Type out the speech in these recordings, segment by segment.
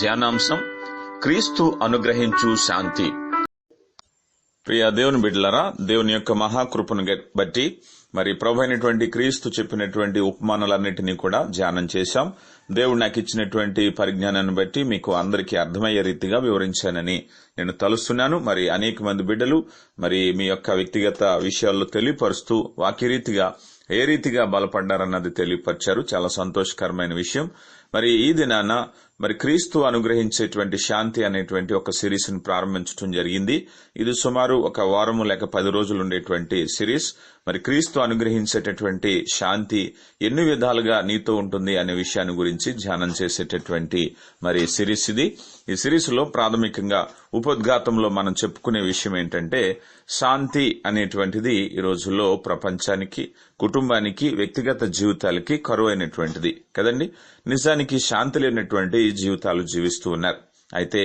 ధ్యానాంశం క్రీస్తు అనుగ్రహించు శాంతి. ప్రియ దేవుని బిడ్డలరా దేవుని యొక్క మహాకృపను బట్టి మరి ప్రభు అయినటువంటి క్రీస్తు చెప్పినటువంటి ఉపమానాలన్నింటినీ కూడా ధ్యానం చేశాం. దేవుడు నాకు ఇచ్చినటువంటి పరిజ్ఞానాన్ని బట్టి మీకు అందరికీ అర్థమయ్యే రీతిగా వివరించానని నేను తలుస్తున్నాను. మరి అనేక మంది బిడ్డలు మరి మీ యొక్క వ్యక్తిగత విషయాల్లో తెలియపరుస్తూ వాక్యరీతిగా ఏ రీతిగా బలపడ్డారన్నది తెలియపరిచారు. చాలా సంతోషకరమైన విషయం. మరి ఈ దినాన మరి క్రీస్తు అనుగ్రహించేటువంటి శాంతి అనేటువంటి ఒక సిరీస్ను ప్రారంభించడం జరిగింది. ఇది సుమారు ఒక వారము లేక పది రోజులు ఉండేటువంటి సిరీస్. మరి క్రీస్తు అనుగ్రహించేటటువంటి శాంతి ఎన్ని విధాలుగా నీతో ఉంటుంది అనే విషయాన్ని గురించి ధ్యానం చేసేటటువంటి మరి సిరీస్ ఇది. ఈ సిరీస్లో ప్రాథమికంగా ఉపోద్ఘాతంలో మనం చెప్పుకునే విషయం ఏంటంటే శాంతి అనేటువంటిది ఈ రోజుల్లో ప్రపంచానికి కుటుంబానికి వ్యక్తిగత జీవితాలకి కరువైనటువంటిది కదండి? నిజానికి శాంతి లేనటువంటి జీవితాలు జీవిస్తూ ఉన్నారు. అయితే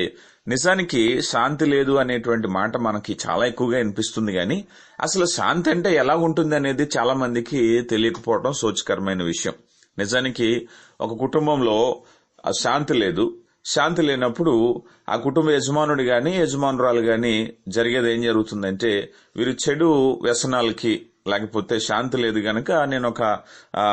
నిజానికి శాంతి లేదు అనేటువంటి మాట మనకి చాలా ఎక్కువగా వినిపిస్తుంది కానీ అసలు శాంతి అంటే ఎలా ఉంటుంది అనేది చాలా మందికి తెలియకపోవడం సోచకరమైన విషయం. నిజానికి ఒక కుటుంబంలో శాంతి లేదు. శాంతి లేనప్పుడు ఆ కుటుంబ యజమానుడు గాని యజమానురాలు గాని జరిగేది ఏం జరుగుతుందంటే వీరు చెడు వ్యసనాలకి లేకపోతే శాంతి లేదు గనక నేను ఒక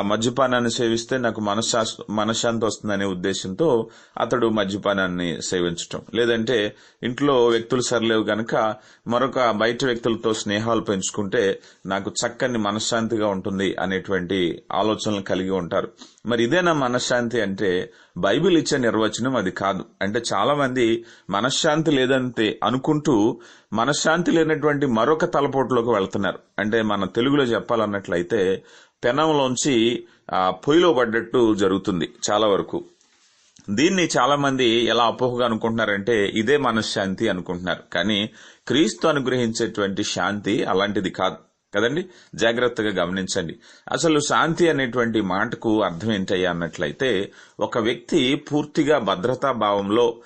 మద్యపానాన్ని సేవిస్తే నాకు మనశ్శా మనశ్శాంతి వస్తుందనే ఉద్దేశంతో అతడు మద్యపానాన్ని సేవించటం. లేదంటే ఇంట్లో వ్యక్తులు సరిలేవు గనక మరొక బయట వ్యక్తులతో స్నేహాలు పెంచుకుంటే నాకు చక్కని మనశ్శాంతిగా ఉంటుంది అనేటువంటి ఆలోచనలు కలిగి ఉంటారు. మరి ఇదేనా మనశ్శాంతి అంటే? బైబిల్ ఇచ్చే నిర్వచనం అది కాదు. అంటే చాలా మంది మనశ్శాంతి లేదంటే అనుకుంటూ మనశ్శాంతి లేనటువంటి మరొక తలపోటులోకి వెళ్తున్నారు. అంటే మన తెలుగులో చెప్పాలన్నట్లయితే పెనంలోంచి ఆ పొయ్యిలో పడ్డట్టు జరుగుతుంది చాలా వరకు. దీన్ని చాలా మంది ఎలా అపోహగా అనుకుంటున్నారంటే ఇదే మనశ్శాంతి అనుకుంటున్నారు. కానీ క్రీస్తు అనుగ్రహించేటువంటి శాంతి అలాంటిది కాదు. కదండి? జాగ్రత్తగా గమనించండి. అసలు శాంతి అనేటువంటి మాటకు అర్థం ఏంటయ్యా అన్నట్లయితే ఒక వ్యక్తి పూర్తిగా భద్రతా భావంలో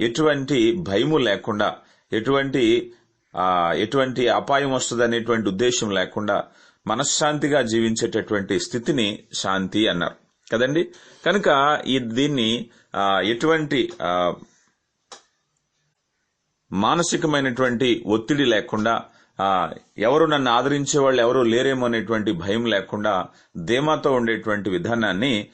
ఎటువంటి భయము లేకుండా ఎటువంటి ఎటువంటి అపాయం వస్తుంది అనేటువంటి ఉద్దేశం లేకుండా మనశ్శాంతిగా జీవించేటటువంటి స్థితిని శాంతి అన్నారు. కదండి? కనుక ఈ దీన్ని ఎటువంటి మానసికమైనటువంటి ఒత్తిడి లేకుండా ఎవరు నన్ను ఆదరించే వాళ్ళు ఎవరు లేరేమో అనేటువంటి భయం లేకుండా ధీమాతో ఉండేటువంటి విధానాన్ని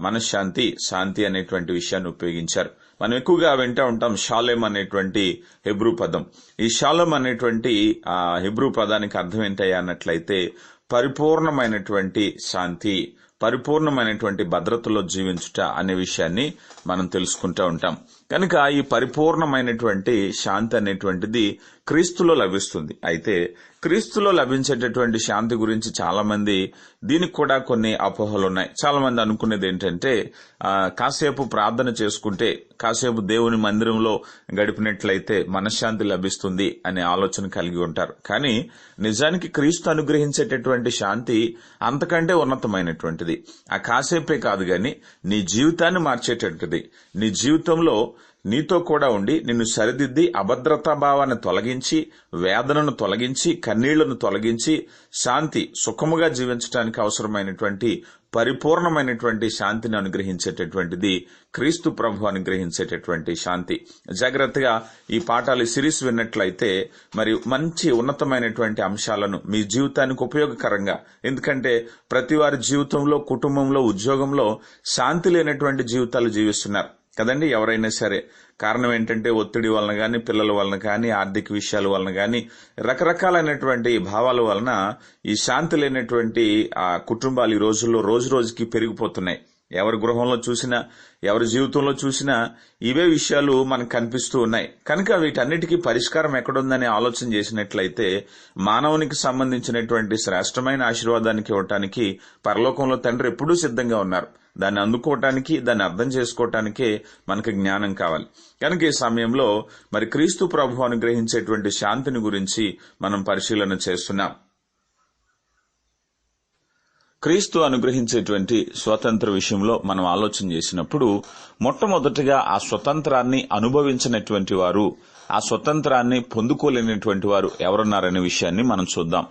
మనశ్శాంతి శాంతి అనేటువంటి విషయాన్ని ఉపయోగించారు. మనం ఎక్కువగా వింటూ ఉంటాం షాలేం అనేటువంటి హెబ్రూ పదం. ఈ షాలం అనేటువంటి ఆ హెబ్రూ పదానికి అర్థం ఏంటయ్యా అన్నట్లయితే పరిపూర్ణమైనటువంటి శాంతి పరిపూర్ణమైనటువంటి భద్రతలో జీవించుట అనే విషయాన్ని మనం తెలుసుకుంటూ ఉంటాం. కనుక ఈ పరిపూర్ణమైనటువంటి శాంతి అనేటువంటిది క్రీస్తులో లభిస్తుంది. అయితే క్రీస్తులో లభించేటటువంటి శాంతి గురించి చాలా మంది దీనికి కూడా కొన్ని అపోహలు ఉన్నాయి చాలా మంది అనుకునేది ఏంటంటే కాసేపు ప్రార్థన చేసుకుంటే కాసేపు దేవుని మందిరంలో గడిపినట్లయితే మనశ్శాంతి లభిస్తుంది అనే ఆలోచన కలిగి ఉంటారు. కానీ నిజానికి క్రీస్తు అనుగ్రహించేటటువంటి శాంతి అంతకంటే ఉన్నతమైనటువంటిది. ఆ కాసేపే కాదు గాని నీ జీవితాన్ని మార్చేటటువంటిది. నీ జీవితంలో నీతో కూడా ఉండి నిన్ను సరిదిద్ది అభద్రతా భావాన్ని తొలగించి వేదనను తొలగించి కన్నీళ్ళను తొలగించి శాంతి సుఖముగా జీవించడానికి అవసరమైనటువంటి పరిపూర్ణమైనటువంటి శాంతిని అనుగ్రహించేటటువంటిది క్రీస్తు ప్రభు అనుగ్రహించేటటువంటి శాంతి. జాగ్రత్తగా ఈ పాఠాలు సిరీస్ విన్నట్లయితే మరి మంచి ఉన్నతమైనటువంటి అంశాలను మీ జీవితానికి ఉపయోగకరంగా ఎందుకంటే ప్రతి వారి జీవితంలో కుటుంబంలో ఉద్యోగంలో శాంతి లేనటువంటి జీవితాలు జీవిస్తున్నారు. కదండి? ఎవరైనా సరే. కారణం ఏంటంటే ఒత్తిడి వలన కానీ పిల్లల వలన కానీ ఆర్థిక విషయాల వలన కానీ రకరకాలైనటువంటి భావాల వలన ఈ శాంతి లేనటువంటి ఆ కుటుంబాలు ఈ రోజుల్లో రోజు రోజుకి పెరిగిపోతున్నాయి. ఎవరి గృహంలో చూసినా ఎవరి జీవితంలో చూసినా ఇవే విషయాలు మనకు కనిపిస్తూ ఉన్నాయి. కనుక వీటన్నిటికీ పరిష్కారం ఎక్కడుందని ఆలోచన చేసినట్లయితే మానవునికి సంబంధించినటువంటి శ్రేష్టమైన ఆశీర్వాదానికి ఇవ్వటానికి పరలోకంలో తండ్రి ఎప్పుడూ సిద్ధంగా ఉన్నారు. దాన్ని అందుకోవటానికి దాన్ని అర్థం చేసుకోవటానికే మనకు జ్ఞానం కావాలి. కనుక ఈ సమయంలో మరి క్రీస్తు ప్రభు అనుగ్రహించేటువంటి శాంతిని గురించి మనం పరిశీలన చేస్తున్నాం. క్రీస్తు అనుగ్రహించేటువంటి స్వతంత్ర విషయంలో మనం ఆలోచన చేసినప్పుడు మొట్టమొదటిగా ఆ స్వతంత్రాన్ని అనుభవించినటువంటి వారు ఆ స్వతంత్రాన్ని పొందుకోలేనటువంటి వారు ఎవరున్నారనే విషయాన్ని మనం చూద్దాం.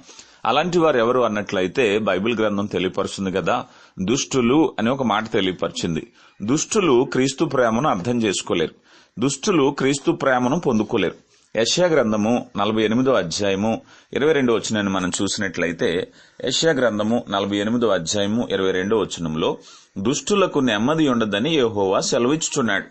అలాంటి వారు ఎవరు అన్నట్లయితే బైబిల్ గ్రంథం తెలియపరుస్తుంది కదా దుష్టులు అని ఒక మాట తెలియపరిచింది. దుష్టులు క్రీస్తు ప్రేమను అర్థం చేసుకోలేరు. దుష్టులు క్రీస్తు ప్రేమను పొందుకోలేరు. యశ్యా గ్రంథము నలభై ఎనిమిదో అధ్యాయము ఇరవై రెండో వచనాన్ని మనం చూసినట్లయితే యశ్యా గ్రంథము నలభై ఎనిమిదో అధ్యాయము ఇరవై రెండో వచనంలో దుష్టులకు నెమ్మది ఉండదని యహోవా సెలవిచ్చుచున్నాడు.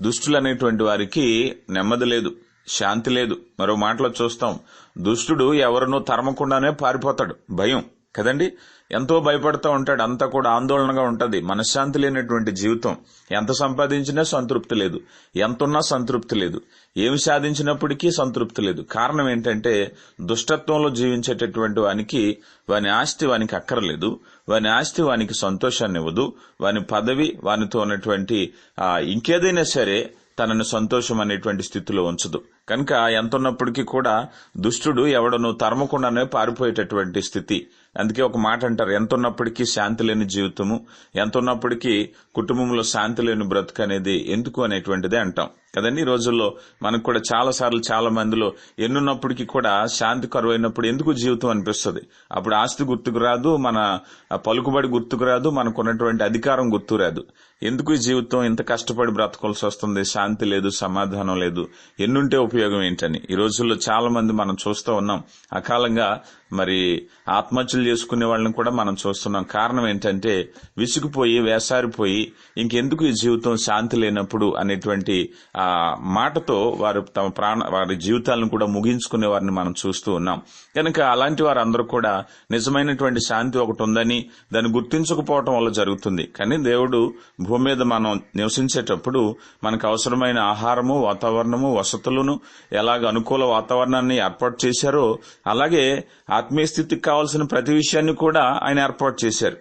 దుష్టులనేటువంటి వారికి నెమ్మది లేదు శాంతి లేదు. మరో మాటలో చూస్తాం దుష్టుడు ఎవరినో తరమకుండానే పారిపోతాడు. భయం. కదండి? ఎంతో భయపడుతూ ఉంటాడు. అంతా కూడా ఆందోళనగా ఉంటది. మనశ్శాంతి లేనటువంటి జీవితం. ఎంత సంపాదించినా సంతృప్తి లేదు. ఎంతున్నా సంతృప్తి లేదు. ఏమి సాధించినప్పటికీ సంతృప్తి లేదు. కారణం ఏంటంటే దుష్టత్వంలో జీవించేటటువంటి వానికి వాని ఆస్తి వానికి అక్కర్లేదు. వాని ఆస్తి వానికి సంతోషాన్ని ఇవ్వదు వాని పదవి వానితో ఉన్నటువంటి ఇంకేదైనా సరే తనను సంతోషం అనేటువంటి స్థితిలో ఉంచదు. కనుక ఎంతున్నప్పటికీ కూడా దుష్టుడు ఎవడను తరమకుండానే పారిపోయేటటువంటి స్థితి. అందుకే ఒక మాట అంటారు ఎంతున్నప్పటికీ శాంతి లేని జీవితము ఎంతున్నప్పటికీ కుటుంబంలో శాంతి లేని బ్రతుకు అనేది ఎందుకు అనేటువంటిదే అంటాం. కదండి ఈ రోజుల్లో మనకు కూడా చాలా సార్లు చాలా మందిలో ఎన్నున్నప్పటికీ కూడా శాంతి కరువైనప్పుడు ఎందుకు జీవితం అనిపిస్తుంది? అప్పుడు ఆస్తి గుర్తుకు రాదు మన పలుకుబడి గుర్తుకు రాదు మనకున్నటువంటి అధికారం గుర్తు రాదు. ఎందుకు ఈ జీవితం ఇంత కష్టపడి బ్రతకాల్సి వస్తుంది? శాంతి లేదు సమాధానం లేదు. ఎన్నుంటే ఉపయోగం ఏంటని. ఈ రోజుల్లో చాలా మంది మనం చూస్తూ ఉన్నాం. అకాలంగా మరి ఆత్మహత్యలు చేసుకునే వాళ్ళని కూడా మనం చూస్తున్నాం. కారణం ఏంటంటే విసిగిపోయి వేసారిపోయి ఇంకెందుకు ఈ జీవితం శాంతి లేనప్పుడు అనేటువంటి ఆ మాటతో వారు తమ ప్రాణ వారి జీవితాలను కూడా ముగించుకునే వారిని మనం చూస్తూ ఉన్నాం. కనుక అలాంటి వారందరూ కూడా నిజమైనటువంటి శాంతి ఒకటి ఉందని దాన్ని గుర్తించకపోవటం వల్ల జరుగుతుంది. కానీ దేవుడు భూమి మీద మనం నివసించేటప్పుడు మనకు అవసరమైన ఆహారము వాతావరణము వసతులను ఎలాగ అనుకూల వాతావరణాన్ని ఏర్పాటు చేశారో అలాగే ఆత్మీయ స్థితికి కావాల్సిన ప్రతి విషయాన్ని కూడా ఆయన ఏర్పాటు చేశారు.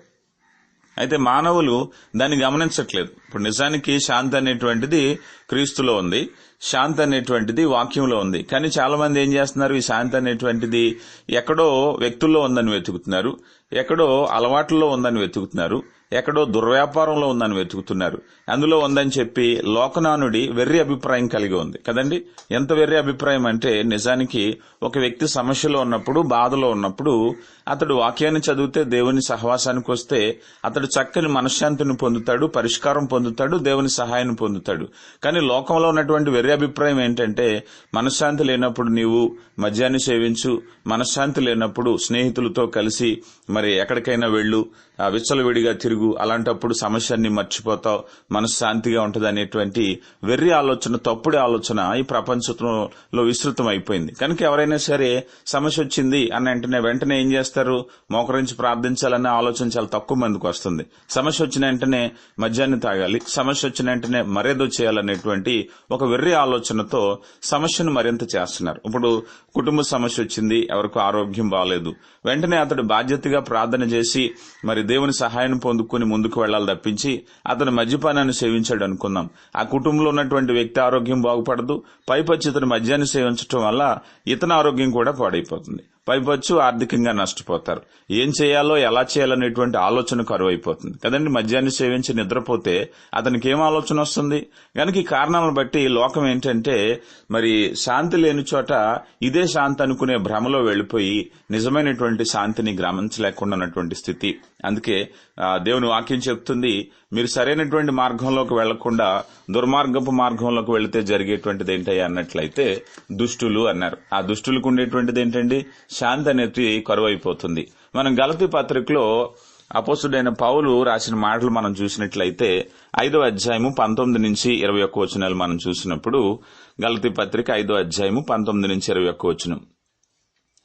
అయితే మానవులు దాన్ని గమనించట్లేదు. ఇప్పుడు నిజానికి శాంతి అనేటువంటిది క్రీస్తులో ఉంది. శాంతి అనేటువంటిది వాక్యంలో ఉంది. కానీ చాలా మంది ఏం చేస్తున్నారు? ఈ శాంతి అనేటువంటిది ఎక్కడో వ్యక్తుల్లో ఉందని వెతుకుతున్నారు. ఎక్కడో అలవాట్లలో ఉందని వెతుకుతున్నారు. ఎక్కడో దుర్వ్యాపారంలో ఉందని వెతుకుతున్నారు. అందులో ఉందని చెప్పి లోకనానుడి వెర్రి అభిప్రాయం కలిగి ఉంది. కదండి? ఎంత వెర్రి అభిప్రాయం అంటే నిజానికి ఒక వ్యక్తి సమస్యలో ఉన్నప్పుడు బాధలో ఉన్నప్పుడు అతడు వాక్యాన్ని చదివితే దేవుని సహవాసానికి వస్తే అతడు చక్కని మనశ్శాంతిని పొందుతాడు పరిష్కారం పొందుతాడు దేవుని సహాయాన్ని పొందుతాడు. కానీ లోకంలో ఉన్నటువంటి వెర్రి అభిప్రాయం ఏంటంటే మనశ్శాంతి లేనప్పుడు నీవు మద్యాన్ని సేవించు మనశ్శాంతి లేనప్పుడు స్నేహితులతో కలిసి మరి ఎక్కడికైనా వెళ్ళు విచ్చలవిడిగా తిరుగు అలాంటప్పుడు సమస్యని మర్చిపోతావు మనశ్శాంతిగా ఉంటుంది అనేటువంటి వెర్రి ఆలోచన తప్పుడు ఆలోచన ఈ ప్రపంచంలో విస్తృతం అయిపోయింది. కనుక ఎవరైనా సరే సమస్య వచ్చింది అని వెంటనే వెంటనే ఏం చేస్తారు? మోకరించి ప్రార్థించాలనే ఆలోచన చాలా తక్కువ మందికి వస్తుంది. సమస్య వచ్చిన వెంటనే మద్యాన్ని తాగాలి సమస్య వచ్చిన వెంటనే మరేదో చేయాలనేటువంటి ఒక వెర్రి ఆలోచనతో సమస్యను మరింత చేస్తున్నారు. ఇప్పుడు కుటుంబ సమస్య వచ్చింది ఎవరికి ఆరోగ్యం బాగాలేదు వెంటనే అతడు బాధ్యతగా ప్రార్థన చేసి మరి దేవుని సహాయం పొందుకు కొనుక్కుని ముందుకు వెళ్ళాలి తప్పించి అతను మద్యపానాన్ని సేవించాడు అనుకుందాం. ఆ కుటుంబంలో ఉన్నటువంటి వ్యక్తి ఆరోగ్యం బాగుపడదు పైపచ్చి ఇతను మద్యాన్ని సేవించడం వల్ల ఇతని ఆరోగ్యం కూడా పాడైపోతుంది. పైపొచ్చు ఆర్థికంగా నష్టపోతారు. ఏం చేయాలో ఎలా చేయాలనేటువంటి ఆలోచన కరువు అయిపోతుంది కదండి మద్యాన్ని సేవించి నిద్రపోతే అతనికి ఏం ఆలోచన వస్తుంది? కనుక ఈ కారణాలను బట్టి లోకం ఏంటంటే మరి శాంతి లేని చోట ఇదే శాంతి అనుకునే భ్రమలో వెళ్ళిపోయి నిజమైనటువంటి శాంతిని గ్రమించలేకుండా ఉన్నటువంటి స్థితి. అందుకే దేవుని వాక్యం చెప్తుంది మీరు సరైనటువంటి మార్గంలోకి వెళ్ళకుండా దుర్మార్గపు మార్గంలోకి వెళితే జరిగేటువంటిది ఏంటయ్యా అన్నట్లయితే దుష్టులు అన్నారు. ఆ దుష్టులకు ఉండేటువంటిది ఏంటండి శాంతి అనేది కరువు అయిపోతుంది మనం గలతి పత్రికలో అపోసుడైన పౌలు రాసిన మాటలు మనం చూసినట్లయితే ఐదో అధ్యాయము పంతొమ్మిది నుంచి ఇరవై ఒక్క వచనాలు మనం చూసినప్పుడు గలతి పత్రిక ఐదో అధ్యాయము పంతొమ్మిది నుంచి ఇరవై ఒక్క వచనం.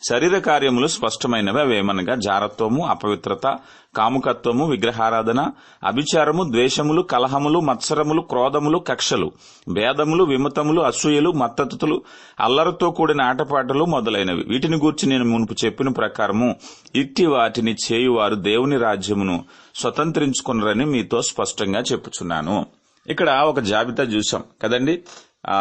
శరీర కార్యములు స్పష్టమైనవి అవేమనగా జారత్వము అపవిత్రత కాముకత్వము విగ్రహారాధన అభిచారము ద్వేషములు కలహములు మత్సరములు క్రోధములు కక్షలు భేదములు విమతములు అసూయలు మత్తతులు అల్లరితో కూడిన ఆటపాటలు మొదలైనవి. వీటిని గూర్చి నేను మునుపు చెప్పిన ప్రకారము ఇట్టి వాటిని చేయువారు దేవుని రాజ్యమును స్వతంత్రించుకున్నారని మీతో స్పష్టంగా చెప్పుచున్నాను. ఇక్కడ ఒక జాబితా చూసాం కదండి?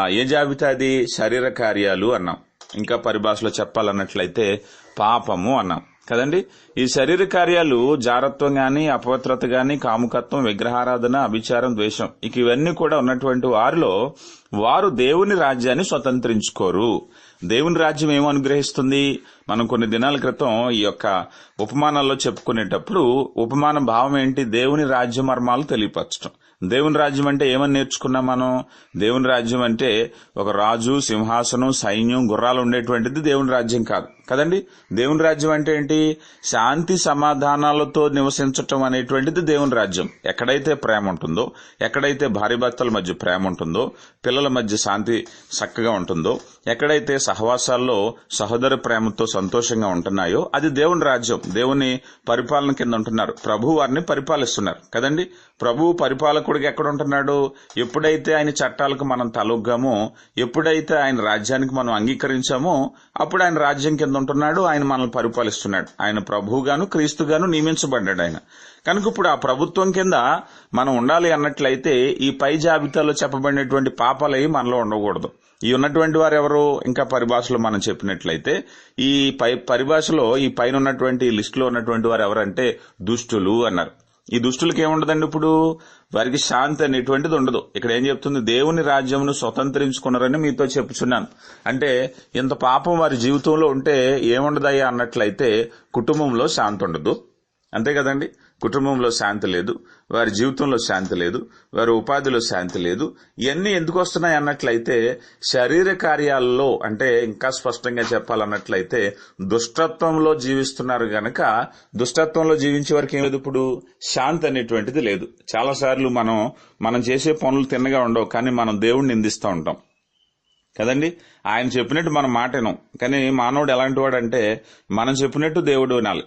ఏ జాబితా అది? శరీర కార్యాలు అన్నాం. ఇంకా పరిభాషలో చెప్పాలన్నట్లయితే పాపము అన్నాం. కదండి? ఈ శరీర కార్యాలు జారత్వం గాని అపవిత్రత గాని కాముకత్వం విగ్రహారాధన అభిచారం ద్వేషం ఇక ఇవన్నీ కూడా ఉన్నటువంటి వారిలో వారు దేవుని రాజ్యాన్ని స్వతంత్రించుకోరు. దేవుని రాజ్యం ఏమో అనుగ్రహిస్తుంది? మనం కొన్ని దినాల క్రితం ఈ యొక్క ఉపమానాల్లో చెప్పుకునేటప్పుడు ఉపమాన భావం ఏంటి? దేవుని రాజ్య మర్మాలు తెలియపరచడం దేవుని రాజ్యం అంటే ఏమని నేర్చుకున్నాం మనం? దేవుని రాజ్యం అంటే ఒక రాజు సింహాసనం సైన్యం గుర్రాలు ఉండేటువంటిది దేవుని రాజ్యం కాదు. కదండి? దేవుని రాజ్యం అంటే ఏంటి? శాంతి సమాధానాలతో నివసించటం అనేటువంటిది దేవుని రాజ్యం. ఎక్కడైతే ప్రేమ ఉంటుందో ఎక్కడైతే భార్య భర్తల మధ్య ప్రేమ ఉంటుందో పిల్లల మధ్య శాంతి చక్కగా ఉంటుందో ఎక్కడైతే సహవాసాల్లో సహోదర ప్రేమతో సంతోషంగా ఉంటున్నాయో అది దేవుని రాజ్యం. దేవుని పరిపాలన కింద ఉంటున్నారు. ప్రభు వారిని పరిపాలిస్తున్నారు. కదండి? ప్రభు పరిపాలక ఎక్కడ ఉంటున్నాడు ఎప్పుడైతే ఆయన చట్టాలకు మనం తలొగ్గామో ఎప్పుడైతే ఆయన రాజ్యానికి మనం అంగీకరించామో అప్పుడు ఆయన రాజ్యం కింద ఉంటున్నాడు ఆయన మనల్ని పరిపాలిస్తున్నాడు. ఆయన ప్రభువుగాను క్రీస్తుగాను నియమించబడ్డాడు ఆయన. కనుక ఇప్పుడు ఆ ప్రభుత్వం కింద మనం ఉండాలి అన్నట్లయితే ఈ పై జాబితాలో చెప్పబడినటువంటి పాపాలవి మనలో ఉండకూడదు. ఈ ఉన్నటువంటి వారు ఎవరు? ఇంకా పరిభాషలో మనం చెప్పినట్లయితే ఈ పై పరిభాషలో ఈ పైన ఉన్నటువంటి లిస్టులో ఉన్నటువంటి వారు ఎవరంటే దుష్టులు అన్నారు. ఈ దుష్టులకి ఏముండదండి ఇప్పుడు? వారికి శాంతి అనేటువంటిది ఉండదు. ఇక్కడ ఏం చెప్తుంది? దేవుని రాజ్యమును స్వతంత్రించుకున్నారని మీతో చెప్పుచున్నాను. అంటే ఇంత పాపం వారి జీవితంలో ఉంటే ఏముండదయ్యా అన్నట్లయితే కుటుంబంలో శాంతి ఉండదు. అంతే కదండి? కుటుంబంలో శాంతి లేదు వారి జీవితంలో శాంతి లేదు వారి ఉపాధిలో శాంతి లేదు. ఇవన్నీ ఎందుకు వస్తున్నాయి అన్నట్లయితే శరీర కార్యాలలో అంటే ఇంకా స్పష్టంగా చెప్పాలన్నట్లయితే దుష్టత్వంలో జీవిస్తున్నారు గనక దుష్టత్వంలో జీవించే వరకు ఏం లేదు ఇప్పుడు? శాంతి అనేటువంటిది లేదు. చాలా సార్లు మనం మనం చేసే పనులు తిన్నగా ఉండవు కానీ మనం దేవుణ్ణి నిందిస్తూ ఉంటాం. కదండి? ఆయన చెప్పినట్టు మనం మాటను. కానీ మానవుడు ఎలాంటి వాడంటే అంటే మనం చెప్పినట్టు దేవుడు వినాలి.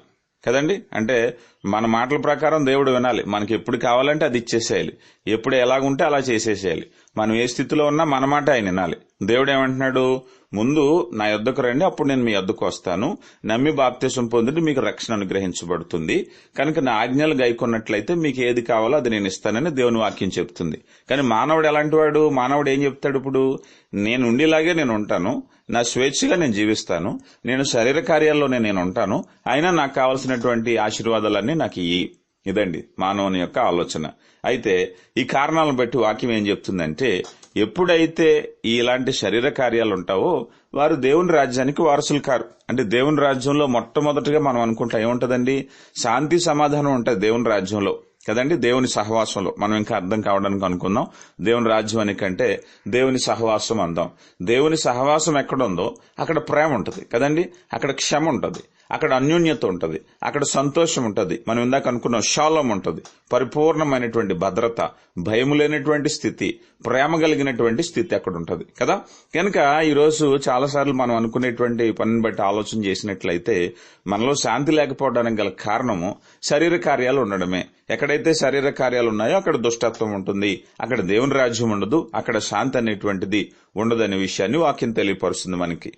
కదండి? అంటే మన మాటల ప్రకారం దేవుడు వినాలి. మనకి ఎప్పుడు కావాలంటే అది ఇచ్చేసేయాలి. ఎప్పుడు ఎలాగుంటే అలా చేసేసేయాలి. మనం ఏ స్థితిలో ఉన్నా మన మాట ఆయన వినాలి. దేవుడు ఏమంటున్నాడు? ముందు నా యొద్దకు రండి అప్పుడు నేను మీ యొద్దకు వస్తాను. నమ్మి బాప్తీసం పొందుంటే మీకు రక్షణ అనుగ్రహించబడుతుంది. కనుక నా ఆజ్ఞలు గైకొన్నట్లయితే మీకు ఏది కావాలో అది నేను ఇస్తానని దేవుని వాక్యం చెప్తుంది. కానీ మానవుడు ఎలాంటి వాడు? మానవుడు ఏం చెప్తాడు ఇప్పుడు? నేను ఉండేలాగే నేను ఉంటాను. నా స్వేచ్ఛగా నేను జీవిస్తాను. నేను శరీర కార్యాల్లోనే నేను ఉంటాను. అయినా నాకు కావాల్సినటువంటి ఆశీర్వాదాలన్నీ నాకు ఇయ్యి ఇదండి మానవుని యొక్క ఆలోచన. అయితే ఈ కారణాలను బట్టి వాక్యం ఏం చెప్తుందంటే ఎప్పుడైతే ఇలాంటి శరీర కార్యాలు ఉంటావో వారు దేవుని రాజ్యానికి వారసులు కారు. అంటే దేవుని రాజ్యంలో మొట్టమొదటిగా మనం అనుకుంటాం ఏముంటదండి? శాంతి సమాధానం ఉంటుంది దేవుని రాజ్యంలో. కదండి? దేవుని సహవాసంలో. మనం ఇంకా అర్థం కావడానికి అనుకుందాం. దేవుని రాజ్యం అని కంటే దేవుని సహవాసం అందాం. దేవుని సహవాసం ఎక్కడుందో అక్కడ ప్రేమ ఉంటుంది. కదండి? అక్కడ క్షమ ఉంటుంది. అక్కడ అన్యోన్యత ఉంటుంది. అక్కడ సంతోషం ఉంటుంది. మనం ఇందాక అనుకున్నాం శాలం ఉంటుంది. పరిపూర్ణమైనటువంటి భద్రత భయం లేనటువంటి స్థితి ప్రేమ కలిగినటువంటి స్థితి అక్కడ ఉంటుంది కదా? కనుక ఈరోజు చాలాసార్లు మనం అనుకునేటువంటి పనిని బట్టి ఆలోచన చేసినట్లయితే మనలో శాంతి లేకపోవడానికి గల కారణము శరీర కార్యాలు ఉండడమే. ఎక్కడైతే శరీర కార్యాలు ఉన్నాయో అక్కడ దుష్టత్వం ఉంటుంది. అక్కడ దేవుని రాజ్యం ఉండదు. అక్కడ శాంతి అనేటువంటిది ఉండదనే విషయాన్ని వాక్యం తెలియపరుస్తుంది మనకి.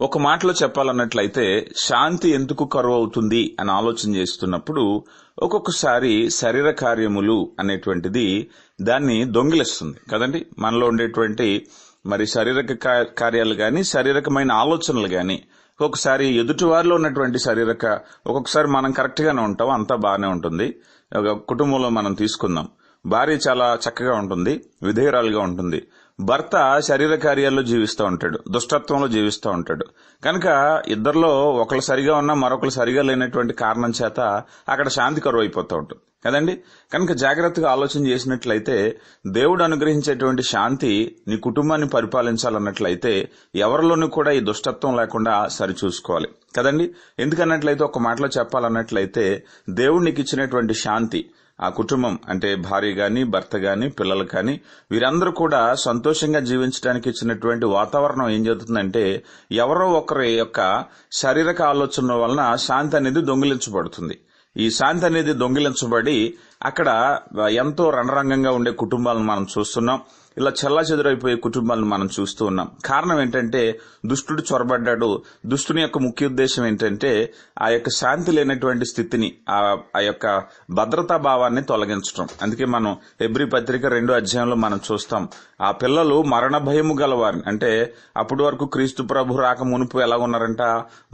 ఒక మాటలో చెప్పాలన్నట్లయితే శాంతి ఎందుకు కరువు అవుతుంది అని ఆలోచన చేస్తున్నప్పుడు ఒక్కొక్కసారి శరీర కార్యములు అనేటువంటిది దాన్ని దొంగిలిస్తుంది. కదండి? మనలో ఉండేటువంటి మరి శారీరక కార్యాలు గాని శారీరకమైన ఆలోచనలు గాని ఒక్కొక్కసారి ఎదుటి వారిలో ఉన్నటువంటి శారీరక ఒక్కొక్కసారి మనం కరెక్ట్ గానే ఉంటాం అంతా బాగానే ఉంటుంది. ఒక కుటుంబంలో మనం తీసుకుందాం. భార్య చాలా చక్కగా ఉంటుంది విధేయురాలుగా ఉంటుంది. భర్త శరీర కార్యాల్లో జీవిస్తూ ఉంటాడు దుష్టత్వంలో జీవిస్తూ ఉంటాడు. కనుక ఇద్దరిలో ఒకరు సరిగా ఉన్నా మరొకరు సరిగా లేనటువంటి కారణం చేత అక్కడ శాంతి కరువు అయిపోతూ ఉంటుంది. కదండి? కనుక జాగ్రత్తగా ఆలోచన చేసినట్లయితే దేవుడు అనుగ్రహించేటువంటి శాంతి నీ కుటుంబాన్ని పరిపాలించాలన్నట్లయితే ఎవరిలోనూ కూడా ఈ దుష్టత్వం లేకుండా సరిచూసుకోవాలి. కదండి? ఎందుకన్నట్లయితే ఒక మాటలో చెప్పాలన్నట్లయితే దేవుడు నీకు ఇచ్చినటువంటి శాంతి ఆ కుటుంబం అంటే భార్య గాని భర్త గాని పిల్లలు కానీ వీరందరూ కూడా సంతోషంగా జీవించడానికి ఇచ్చినటువంటి వాతావరణం ఏం జరుగుతుందంటే ఎవరో ఒకరి యొక్క శారీరక ఆలోచన వలన శాంతి అనేది దొంగిలించబడుతుంది. ఈ శాంతి అనేది దొంగిలించబడి అక్కడ ఎంతో రణరంగంగా ఉండే కుటుంబాలను మనం చూస్తున్నాం. ఇలా చెల్లా చెదురైపోయే కుటుంబాలను మనం చూస్తూ ఉన్నాం. కారణం ఏంటంటే దుష్టుడు చొరబడ్డాడు. దుష్టుని యొక్క ముఖ్య ఉద్దేశం ఏంటంటే ఆ యొక్క శాంతి లేనటువంటి స్థితిని ఆ ఆ యొక్క భద్రతా భావాన్ని తొలగించడం అందుకే మనం ఎబ్రి పత్రిక రెండో అధ్యాయంలో మనం చూస్తాం ఆ పిల్లలు మరణ భయము గలవారిని. అంటే అప్పటి వరకు క్రీస్తు ప్రభు రాక మునుపు ఎలా ఉన్నారంట?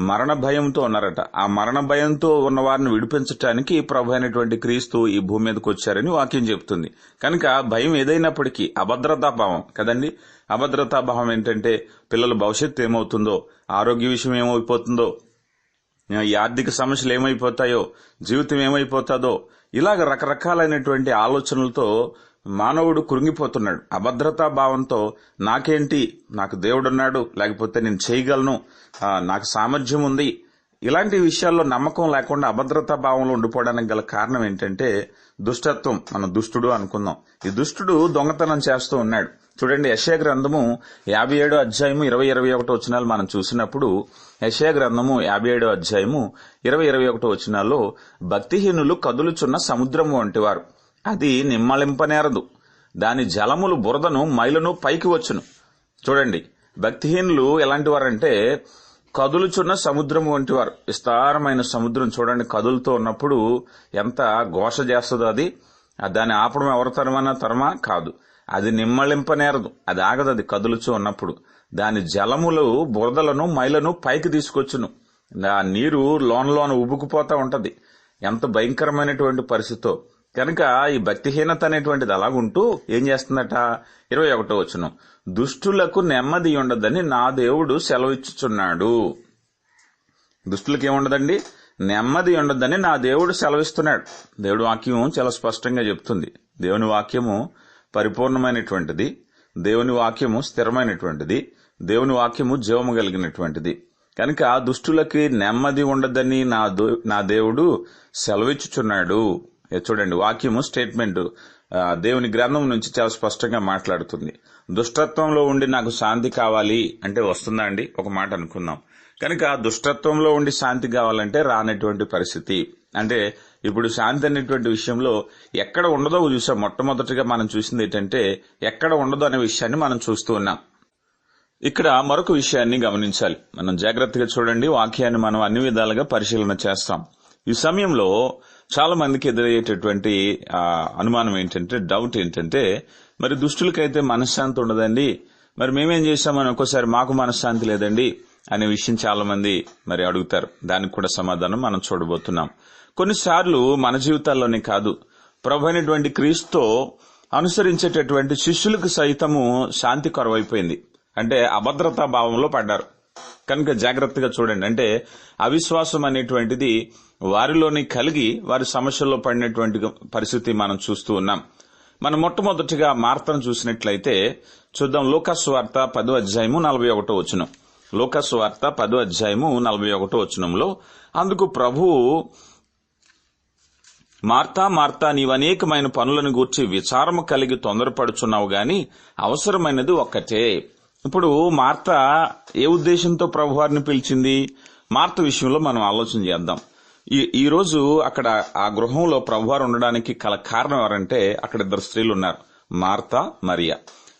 మరణ భయంతో ఉన్నారట. ఆ మరణ భయంతో ఉన్న వారిని విడిపించటానికి ప్రభు అయినటువంటి క్రీస్తు ఈ భూమి మీదకి వచ్చారని వాక్యం చెప్తుంది కనుక భయం ఏదైనప్పటికీ అబద్ధ భావం. కదండి? అభద్రతా భావం ఏంటంటే పిల్లల భవిష్యత్తు ఏమవుతుందో ఆరోగ్య విషయం ఏమైపోతుందో ఈ ఆర్థిక సమస్యలు ఏమైపోతాయో జీవితం ఏమైపోతుందో ఇలాగ రకరకాలైనటువంటి ఆలోచనలతో మానవుడు కృంగిపోతున్నాడు. అభద్రతా భావంతో నాకేంటి? నాకు దేవుడున్నాడు లేకపోతే నేను చేయగలను నాకు సామర్థ్యం ఉంది. ఇలాంటి విషయాల్లో నమ్మకం లేకుండా అభద్రతా భావంలో ఉండిపోవడానికి గల కారణం ఏంటంటే దుష్టత్వం మన దుష్టుడు అనుకుందాం. ఈ దుష్టుడు దొంగతనం చేస్తూ ఉన్నాడు. చూడండి యశయ గ్రంథము యాభై ఏడో అధ్యాయము ఇరవై ఇరవై ఒకటో వచనాలు మనం చూసినప్పుడు యశయ గ్రంథము యాభై ఏడో అధ్యాయము ఇరవై ఇరవై ఒకటో వచనాల్లో భక్తిహీనులు కదులుచున్న సముద్రము వంటివారు. అది నిమ్మలింపనేరదు. దాని జలములు బురదను మైలును పైకి వచ్చును. చూడండి భక్తిహీనులు ఎలాంటి వారంటే కదులుచున్న సముద్రం వంటి వారు. విస్తారమైన సముద్రం చూడండి. కదులుతూ ఉన్నప్పుడు ఎంత ఘోష చేస్తుందో అది. దాన్ని ఆపడం ఎవరి తరమన్నా తరమా? కాదు. అది నిమ్మళింపనేరదు అది ఆగదు. అది కదులుచూ ఉన్నప్పుడు. దాని జలములు బురదలను మైలను పైకి తీసుకొచ్చును. ఆ నీరు లోన లోన ఉబుకుపోతా ఉంటది. ఎంత భయంకరమైనటువంటి పరిస్థితో. కనుక ఈ భక్తిహీనత అనేటువంటిది అలాగుంటూ ఏం చేస్తుందట? ఇరవై ఒకటో వచ్చును దుష్టులకు నెమ్మది ఉండదని నా దేవుడు సెలవిచ్చుచున్నాడు. దుష్టులకు ఏముండదండి నెమ్మది ఉండదని నా దేవుడు సెలవిస్తున్నాడు. దేవుడి వాక్యం చాలా స్పష్టంగా చెప్తుంది. దేవుని వాక్యము పరిపూర్ణమైనటువంటిది. దేవుని వాక్యము స్థిరమైనటువంటిది. దేవుని వాక్యము జీవము కలిగినటువంటిది. కనుక దుష్టులకి నెమ్మది ఉండదని నా నా దేవుడు సెలవిచ్చుచున్నాడు. చూడండి వాక్యము స్టేట్మెంట్ దేవుని గ్రంథం నుంచి చాలా స్పష్టంగా మాట్లాడుతుంది. దుష్టత్వంలో ఉండి నాకు శాంతి కావాలి అంటే వస్తుందా అండి? ఒక మాట అనుకుందాం. కనుక దుష్టత్వంలో ఉండి శాంతి కావాలంటే రానటువంటి పరిస్థితి. అంటే ఇప్పుడు శాంతి అనేటువంటి విషయంలో ఎక్కడ ఉండదో చూసాం. మొట్టమొదటిగా మనం చూసింది ఏంటంటే ఎక్కడ ఉండదో అనే విషయాన్ని మనం చూస్తూ ఉన్నాం. ఇక్కడ మరొక విషయాన్ని గమనించాలి. మనం జాగ్రత్తగా చూడండి వాక్యాన్ని మనం అన్ని విధాలుగా పరిశీలన చేస్తాం. ఈ సమయంలో చాలా మందికి ఎదురయ్యేటటువంటి అనుమానం ఏంటంటే డౌట్ ఏంటంటే మరి దుష్టులకైతే మనశ్శాంతి ఉండదండి. మరి మేమేం చేశామని ఒక్కోసారి మాకు మనశ్శాంతి లేదండి అనే విషయం చాలా మంది మరి అడుగుతారు. దానికి కూడా సమాధానం మనం చూడబోతున్నాం. కొన్నిసార్లు మన జీవితాల్లోనే కాదు ప్రభు అయినటువంటి క్రీస్తుతో అనుసరించేటటువంటి శిష్యులకు సైతము శాంతి కొరవైపోయింది. అంటే అభద్రతా భావంలో పడ్డారు. కనుక జాగ్రత్తగా చూడండి. అంటే అవిశ్వాసం అనేటువంటిది వారిలోని కలిగి వారి సమస్యల్లో పడినటువంటి పరిస్థితి మనం చూస్తూ ఉన్నాం. మనం మొట్టమొదటిగా మార్తను చూసినట్లయితే చూద్దాం లోకస్ వార్త పదో అధ్యాయము నలభై ఒకటో వచ్చును లోకస్ వార్త పదో అధ్యాయము నలభై ఒకటో వచనంలో అందుకు ప్రభువు మార్తా మార్తా నీవనేకమైన పనులను గూర్చి విచారము కలిగి తొందరపడుచున్నావు గాని అవసరమైనది ఒక్కటే. ఇప్పుడు మార్త ఏ ఉద్దేశంతో ప్రభువారిని పిలిచింది? మార్త విషయంలో మనం ఆలోచన చేద్దాం. ఈ ఈ రోజు అక్కడ ఆ గృహంలో ప్రభువారు ఉండడానికి కల కారణం ఎవరంటే అక్కడ ఇద్దరు స్త్రీలు ఉన్నారు. Martha Maria.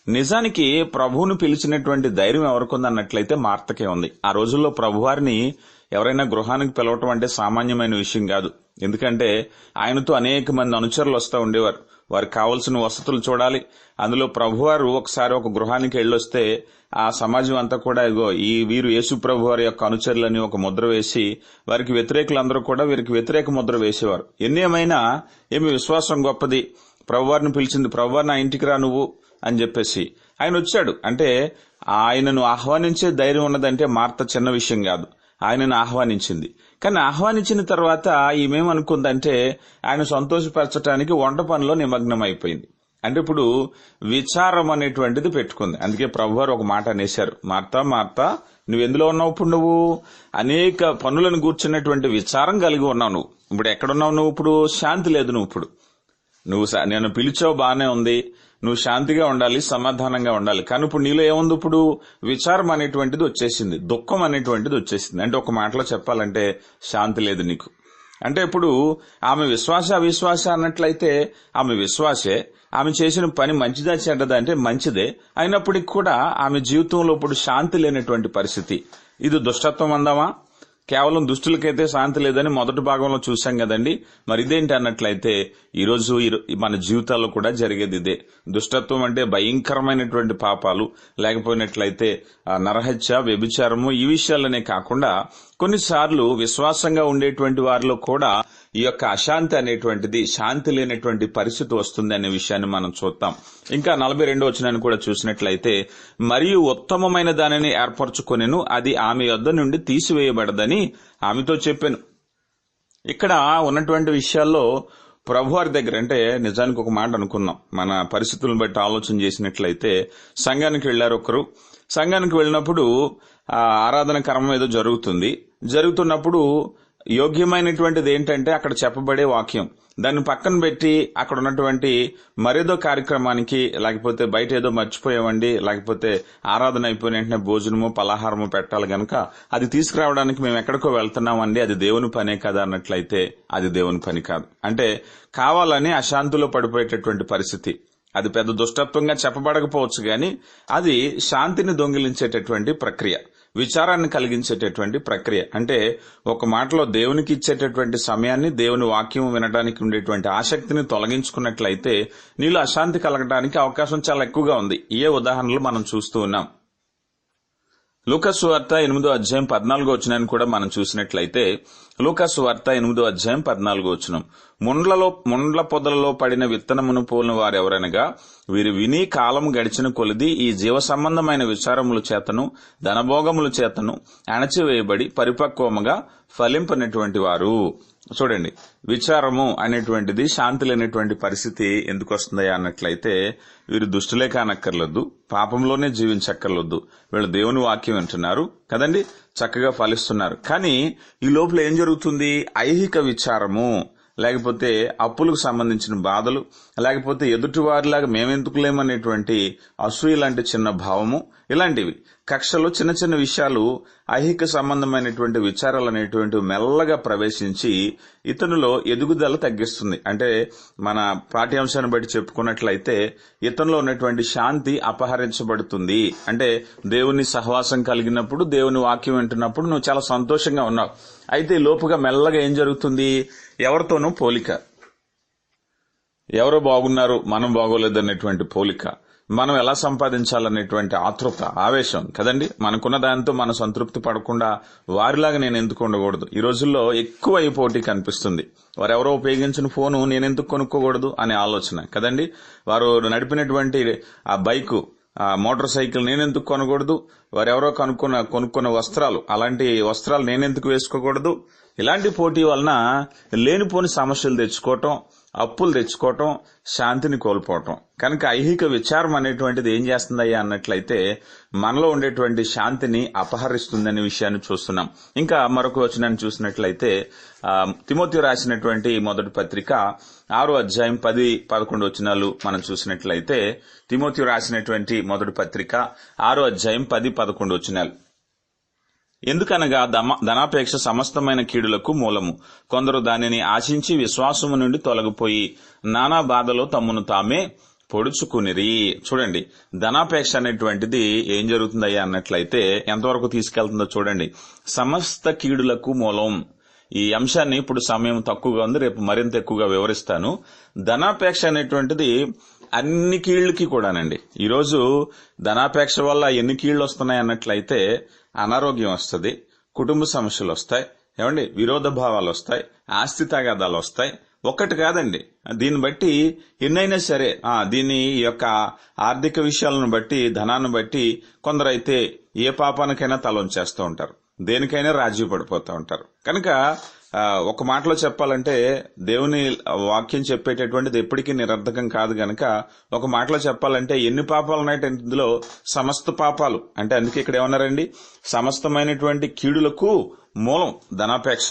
నిజానికి ప్రభువును పిలిచినటువంటి ధైర్యం ఎవరికి అన్నట్లయితే మార్తకే ఉంది. ఆ రోజుల్లో ప్రభువారిని ఎవరైనా గృహానికి పిలవటం అంటే సామాన్యమైన విషయం కాదు. ఎందుకంటే ఆయనతో అనేక మంది అనుచరులు వస్తూ ఉండేవారు. వారికి కావలసిన వసతులు చూడాలి. అందులో ప్రభువారు ఒకసారి ఒక గృహానికి వెళ్ళొస్తే ఆ సమాజం అంతా కూడా ఇగో ఈ వీరు యేసు ప్రభు వారి యొక్క అనుచరులని ఒక ముద్ర వేసి వారికి వ్యతిరేకులందరూ కూడా వీరికి వ్యతిరేక ముద్ర వేసేవారు. ఎన్ని ఏమైనా ఏమి విశ్వాసం గొప్పది. ప్రభువారిని పిలిచింది ప్రభువారు నా ఇంటికి రా నువ్వు అని చెప్పేసి ఆయన వచ్చాడు. అంటే ఆయనను ఆహ్వానించే ధైర్యం ఉన్నదంటే మార్త చిన్న విషయం కాదు. ఆయనను ఆహ్వానించింది. కానీ ఆహ్వానించిన తర్వాత ఈమెమనుకుందంటే ఆయన సంతోషపరచడానికి వంట పనిలో నిమగ్నం అయిపోయింది అంటే ఇప్పుడు విచారం అనేటువంటిది పెట్టుకుంది. అందుకే ప్రభువారు ఒక మాట అనేశారు. మార్తా మార్తా నువ్వు ఎందులో ఉన్నావు ఇప్పుడు నువ్వు? అనేక పనులను కూర్చున్నటువంటి విచారం కలిగి ఉన్నావు నువ్వు. ఇప్పుడు ఎక్కడున్నావు నువ్వు ఇప్పుడు? శాంతి లేదు నువ్వు ఇప్పుడు. నువ్వు స- నేను పిలిచావు బానే ఉంది. నువ్వు శాంతిగా ఉండాలి సమాధానంగా ఉండాలి. కానీ ఇప్పుడు నీలో ఏముంది ఇప్పుడు? విచారం అనేటువంటిది వచ్చేసింది దుఃఖం అనేటువంటిది వచ్చేసింది. అంటే ఒక మాటలో చెప్పాలంటే శాంతి లేదు నీకు. అంటే ఇప్పుడు ఆమె విశ్వాస అవిశ్వాస అన్నట్లయితే ఆమె విశ్వాసే ఆమె చేసిన పని మంచిదా చెడ్డదా అంటే మంచిదే. అయినప్పటికీ కూడా ఆమె జీవితంలో ఇప్పుడు శాంతి లేనటువంటి పరిస్థితి. ఇది దుష్టత్వం అందామా? కేవలం దుష్టులకైతే శాంతి లేదని మొదటి భాగంలో చూశాం కదండి. మరి ఇదేంటి అన్నట్లయితే ఈరోజు ఈ మన జీవితాల్లో కూడా జరిగేది ఇదే. దుష్టత్వం అంటే భయంకరమైనటువంటి పాపాలు లేకపోయినట్లయితే నరహత్య వ్యభిచారము ఈ విషయాలనే కాకుండా కొన్నిసార్లు విశ్వాసంగా ఉండేటువంటి వారిలో కూడా ఈ యొక్క అశాంతి అనేటువంటిది శాంతి లేనటువంటి పరిస్థితి వస్తుంది అనే విషయాన్ని మనం చూద్దాం. ఇంకా నలభై రెండో వచనాన్ని కూడా చూసినట్లయితే మరియు ఉత్తమమైన దానిని ఏర్పరచుకొనెను అది ఆమె యొద్ద నుండి తీసివేయబడదని ఆమెతో చెప్పాను. ఇక్కడ ఉన్నటువంటి విషయాల్లో ప్రభువారి దగ్గర అంటే నిజానికి ఒక మాట అనుకున్నాం. మన పరిస్థితులను బట్టి ఆలోచన చేసినట్లయితే సంఘానికి వెళ్ళారు ఒకరు. సంఘానికి వెళ్ళినప్పుడు ఆరాధన కర్మం ఏదో జరుగుతుంది. జరుగుతున్నప్పుడు యోగ్యమైనటువంటిది ఏంటంటే అక్కడ చెప్పబడే వాక్యం. దాన్ని పక్కన పెట్టి అక్కడ ఉన్నటువంటి మరేదో కార్యక్రమానికి లేకపోతే బయట ఏదో మర్చిపోయామండి లేకపోతే ఆరాధన అయిపోయిన వెంటనే భోజనము పలహారము పెట్టాలి గనక అది తీసుకురావడానికి మేము ఎక్కడికో వెళ్తున్నామండి అది దేవుని పనే కదా అన్నట్లయితే అది దేవుని పని కాదు. అంటే కావాలని అశాంతిలో పడిపోయేటటువంటి పరిస్థితి. అది పెద్ద దుష్టత్వంగా చెప్పబడకపోవచ్చు గాని అది శాంతిని దొంగిలించేటటువంటి ప్రక్రియ. విచారాన్ని కలిగించేటటువంటి ప్రక్రియ. అంటే ఒక మాటలో దేవునికి ఇచ్చేటటువంటి సమయాన్ని దేవుని వాక్యం వినడానికి ఉండేటువంటి ఆసక్తిని తొలగించుకున్నట్లయితే నీలో అశాంతి కలగడానికి అవకాశం చాలా ఎక్కువగా ఉంది. ఏ ఉదాహరణలు మనం చూస్తూ ఉన్నాం. లూకస్ వార్త ఎనిమిదో అధ్యాయం పద్నాలుగో వచ్చినాన్ని కూడా మనం చూసినట్లయితే లూకస్ వార్త ఎనిమిదో అధ్యాయం పద్నాలుగో వచనం. ముండ్లలో ముండ్ల పొదలలో పడిన విత్తనమును పోలిన వారెవరనగా వీరు విని కాలం గడిచిన కొలిది ఈ జీవ సంబంధమైన విచారముల చేతను ధనభోగముల చేతను అణచివేయబడి పరిపక్వముగా ఫలింపనటువంటి వారు. చూడండి విచారము అనేటువంటిది శాంతి లేనటువంటి పరిస్థితి ఎందుకు వస్తుందా అన్నట్లయితే వీరు దుష్టులే కానక్కర్లేదు పాపంలోనే జీవించక్కర్లేదు వీళ్ళు దేవుని వాక్యం వింటున్నారు కదండి? చక్కగా ఫలిస్తున్నారు. కానీ ఈ లోపల ఏం జరుగుతుంది? ఐహిక విచారము లేకపోతే అప్పులకు సంబంధించిన బాధలు లేకపోతే ఎదుటివారిలాగా మేమెందుకులేమనేటువంటి అసూయ లాంటి చిన్న భావము ఇలాంటివి. కక్షలు చిన్న చిన్న విషయాలు ఐహిక సంబంధమైనటువంటి విచారాలు అనేటువంటివి మెల్లగా ప్రవేశించి ఇతనులో ఎదుగుదల తగ్గిస్తుంది. అంటే మన పాఠ్యాంశాన్ని బట్టి చెప్పుకున్నట్లయితే ఇతనిలో ఉన్నటువంటి శాంతి అపహరించబడుతుంది. అంటే దేవుని సహవాసం కలిగినప్పుడు దేవుని వాక్యం వింటున్నప్పుడు నువ్వు చాలా సంతోషంగా ఉన్నావు. అయితే లోపుగా మెల్లగా ఏం జరుగుతుంది? ఎవరితోనూ పోలిక. ఎవరు బాగున్నారు? మనం బాగోలేదు అనేటువంటి పోలిక. మనం ఎలా సంపాదించాలనేటువంటి ఆతృత ఆవేశం కదండి? మనకున్న దాంతో మనం సంతృప్తి పడకుండా వారిలాగా నేను ఎందుకు ఉండకూడదు? ఈ రోజుల్లో ఎక్కువ ఈ పోటీ కనిపిస్తుంది. వారు ఎవరో ఉపయోగించిన ఫోను నేను ఎందుకు కొనుక్కోకూడదు అనే ఆలోచన కదండి? వారు నడిపినటువంటి ఆ బైకు ఆ మోటార్ సైకిల్ నేనెందుకు కొనకూడదు? వారెవరో కనుక్కున్న కొనుక్కున్న వస్త్రాలు అలాంటి వస్త్రాలు నేనెందుకు వేసుకోకూడదు? ఇలాంటి పోటీ వలన లేనిపోని సమస్యలు తెచ్చుకోవటం అప్పులు తెచ్చుకోవటం శాంతిని కోల్పోవటం. కనుక ఐహిక విచారం అనేటువంటిది ఏం చేస్తుందయ్యా అన్నట్లయితే మనలో ఉండేటువంటి శాంతిని అపహరిస్తుందనే విషయాన్ని చూస్తున్నాం. ఇంకా మరొక వచనాన్ని చూసినట్లయితే తిమోతి రాసినటువంటి మొదటి పత్రిక ఆరో అధ్యాయం పది పదకొండు వచనాలు మనం చూసినట్లయితే తిమోతి రాసినటువంటి మొదటి పత్రిక ఆరో అధ్యాయం పది పదకొండు వచనాలు. ఎందుకనగా దమ ధనాపేక్ష సమస్తమైన కీడులకు మూలము. కొందరు దానిని ఆశించి విశ్వాసము నుండి తొలగిపోయి నానా బాధలో తమ్మును తామే పొడుచుకునిరి. చూడండి ధనాపేక్ష అనేటువంటిది ఏం జరుగుతుందయ్యా అన్నట్లయితే ఎంతవరకు తీసుకెళ్తుందో చూడండి. సమస్త కీడులకు మూలం. ఈ అంశాన్ని ఇప్పుడు సమయం తక్కువగా ఉంది రేపు మరింత ఎక్కువగా వివరిస్తాను. ధనాపేక్ష అనేటువంటిది అన్ని కీళ్ళకి కూడానండి. ఈరోజు ధనాపేక్ష వల్ల ఎన్ని కీళ్ళు వస్తున్నాయి అన్నట్లయితే అనారోగ్యం వస్తుంది కుటుంబ సమస్యలు వస్తాయి ఏమండి విరోధ భావాలు వస్తాయి ఆస్తి తగాదాలు వస్తాయి. ఒక్కటి కాదండి దీన్ని బట్టి ఎన్నైనా సరే దీని ఈ యొక్క ఆర్థిక విషయాలను బట్టి ధనాన్ని బట్టి కొందరైతే ఏ పాపానికైనా తలం చేస్తూ ఉంటారు. దేనికైనా రాజీ పడిపోతూ ఉంటారు. కనుక ఒక మాటలో చెప్పాలంటే దేవుని వాక్యం చెప్పేటటువంటిది ఎప్పటికీ నిరర్ధకం కాదు గనక ఒక మాటలో చెప్పాలంటే ఎన్ని పాపాలు ఉన్నాయంటే ఇందులో సమస్త పాపాలు. అంటే అందుకే ఇక్కడ ఏమన్నారండి? సమస్తమైనటువంటి కీడులకు మూలం ధనాపేక్ష.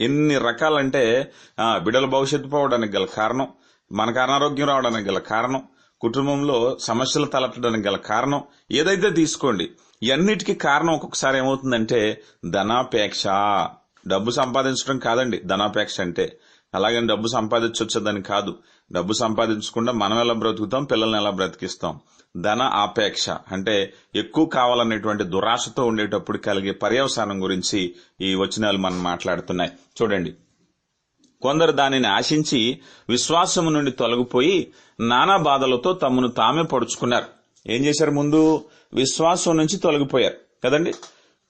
ఎన్ని రకాలంటే బిడల బిడ్డల భవిష్యత్తు పోవడానికి గల కారణం మనకు అనారోగ్యం రావడానికి గల కారణం కుటుంబంలో సమస్యలు తలెత్తడానికి గల కారణం ఏదైతే తీసుకోండి ఇవన్నిటికీ కారణం ఒక్కొక్కసారి ఏమవుతుందంటే ధనాపేక్ష. డబ్బు సంపాదించడం కాదండి ధనాపేక్ష అంటే. అలాగని డబ్బు సంపాదించొచ్చదని కాదు. డబ్బు సంపాదించకుండా మనం ఎలా బ్రతుకుతాం పిల్లల్ని ఎలా బ్రతికిస్తాం? ధన ఆపేక్ష అంటే ఎక్కువ కావాలనేటువంటి దురాశతో ఉండేటప్పుడు కలిగే పర్యవసానం గురించి ఈ వచనాలు మనం మాట్లాడుతున్నాయి. చూడండి. కొందరు దానిని ఆశించి విశ్వాసము నుండి తొలగిపోయి నానా బాధలతో తమను తామే పొడుచుకున్నారు. ఏం చేశారు ముందు? విశ్వాసం నుంచి తొలగిపోయారు. కదండి?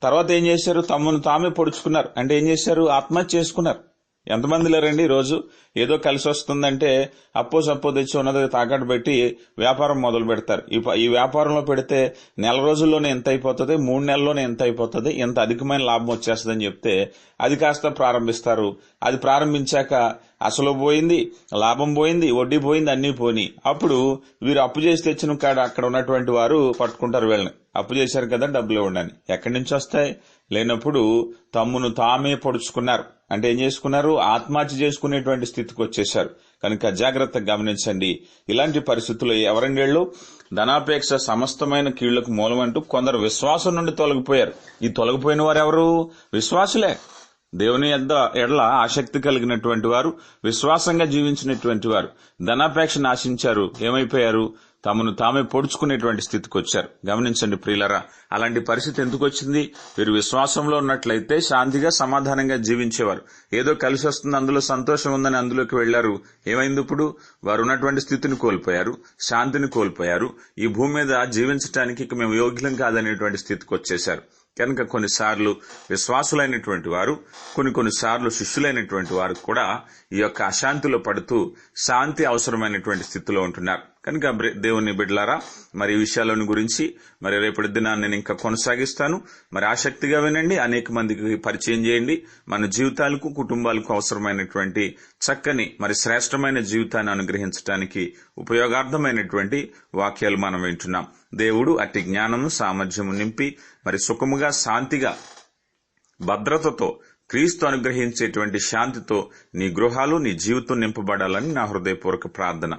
తర్వాత ఏం చేశారు? తమను తామే పొడుచుకున్నారు. అంటే ఏం చేశారు? ఆత్మహత్య చేసుకున్నారు. ఎంతమంది లేరండి రోజు ఏదో కలిసి వస్తుందంటే అప్పో సప్పో తెచ్చి ఉన్నది తాకట్టు పెట్టి వ్యాపారం మొదలు పెడతారు. ఈ ఈ వ్యాపారంలో పెడితే నెల రోజుల్లోనే ఎంత అయిపోతుంది? మూడు నెలల్లోనే ఎంత అయిపోతుంది? ఎంత అధికమైన లాభం వచ్చేస్తుందని చెప్తే అది కాస్త ప్రారంభిస్తారు. అది ప్రారంభించాక అసలు పోయింది లాభం పోయింది వడ్డీ పోయింది అన్నీ పోని. అప్పుడు వీరు అప్పు చేసి తెచ్చిన కాడ అక్కడ ఉన్నటువంటి వారు పట్టుకుంటారు వీళ్ళని. అప్పు చేశారు కదా డబ్బులు ఇవ్వండి ఎక్కడి నుంచి వస్తాయి? లేనప్పుడు తమ్మును తామే పొడుచుకున్నారు. అంటే ఏం చేసుకున్నారు? ఆత్మహత్య చేసుకునేటువంటి స్థితికి వచ్చేశారు. కనుక జాగ్రత్తగా గమనించండి. ఇలాంటి పరిస్థితుల్లో ఎవరంగేళ్ళు? ధనాపేక్ష సమస్తమైన కీళ్ళకు మూలమంటూ కొందరు విశ్వాసం నుండి తొలగిపోయారు. ఈ తొలగిపోయిన వారు ఎవరు విశ్వాసులే. దేవుని ఎద్ద ఎడల ఆసక్తి కలిగినటువంటి వారు విశ్వాసంగా జీవించినటువంటి వారు ధనాపేక్షను ఆశించారు ఏమైపోయారు? తమను తామే పొడుచుకునేటువంటి స్థితికి వచ్చారు. గమనించండి ప్రియులరా అలాంటి పరిస్థితి ఎందుకు వచ్చింది? వీరు విశ్వాసంలో ఉన్నట్లయితే శాంతిగా సమాధానంగా జీవించేవారు. ఏదో కలిసి వస్తుంది అందులో సంతోషం ఉందని అందులోకి వెళ్ళారు ఏమైంది ఇప్పుడు? వారు ఉన్నటువంటి స్థితిని కోల్పోయారు శాంతిని కోల్పోయారు. ఈ భూమి మీద జీవించడానికి ఇక మేము యోగ్యం కాదనేటువంటి స్థితికి వచ్చేశారు. కనుక కొన్నిసార్లు విశ్వాసులైనటువంటి వారు కొన్ని కొన్నిసార్లు శిష్యులైనటువంటి వారు కూడా ఈ యొక్క అశాంతిలో పడుతూ శాంతి అవసరమైనటువంటి స్థితిలో ఉంటున్నారు. కనుక దేవుని బిడ్లారా మరి ఈ విషయాలను గురించి మరి రేపటి దినాన్ని నేను ఇంకా కొనసాగిస్తాను. మరి ఆసక్తిగా వినండి అనేక మందికి పరిచయం చేయండి. మన జీవితాలకు కుటుంబాలకు అవసరమైనటువంటి చక్కని మరి శ్రేష్టమైన జీవితాన్ని అనుగ్రహించడానికి ఉపయోగార్థమైనటువంటి వాక్యాలు మనం వింటున్నాం. దేవుడు అట్టి జ్ఞానము సామర్థ్యము నింపి మరి సుఖముగా శాంతిగా భద్రతతో క్రీస్తు అనుగ్రహించేటువంటి శాంతితో నీ గృహాలు నీ జీవితం నింపబడాలని నా హృదయపూర్వక ప్రార్థన.